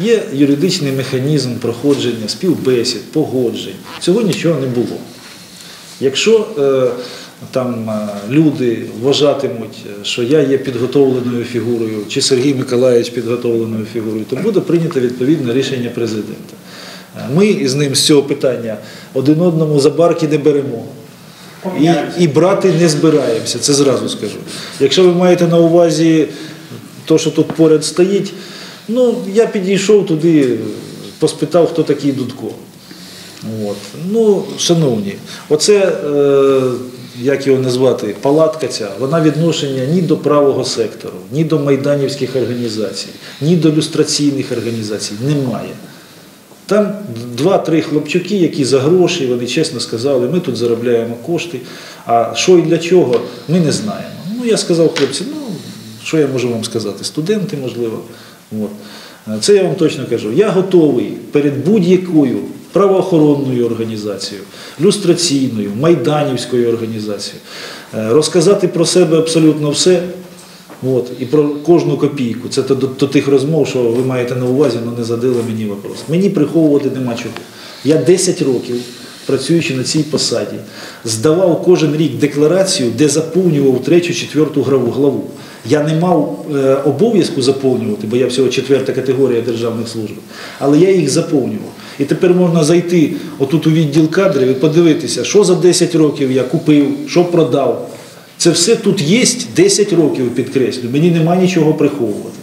Є юридичний механізм проходження співбесід, погоджень. Цього нічого не було. Якщо е, там е, люди вважатимуть, е, що я є підготовленою фігурою, чи Сергій Миколаївич підготовленою фігурою, то буде прийнято відповідне рішення президента. Ми із ним з цього питання один одному за барки не беремо. І, і брати не збираємося, це зразу скажу. Якщо ви маєте на увазі те, що тут поряд стоїть, ну я підійшов туди, поспитав, хто такий Дудко. От. Ну, шановні, оце, е, як його назвати, палатка ця, вона відношення ні до правого сектору, ні до майданівських організацій, ні до люстраційних організацій немає. Там два-три хлопчуки, які за гроші, вони чесно сказали, ми тут заробляємо кошти, а що і для чого, ми не знаємо. Ну, я сказав хлопці, ну, що я можу вам сказати? Студенти, можливо. От. Це я вам точно кажу. Я готовий перед будь-якою правоохоронною організацією, люстраційною, майданівською організацією е, розказати про себе абсолютно все. От, і про кожну копійку. Це до, до тих розмов, що ви маєте на увазі, але не задали мені вопрос. Мені приховувати нема чого. Я 10 років, працюючи на цій посаді, здавав кожен рік декларацію, де заповнював третю, четверту главу. Я не мав е, обов'язку заповнювати, бо я всього четверта категорія державних служб, але я їх заповнював. І тепер можна зайти отут у відділ кадрів і подивитися, що за 10 років я купив, що продав. Це все тут є 10 років, підкреслю. Мені нема нічого приховувати.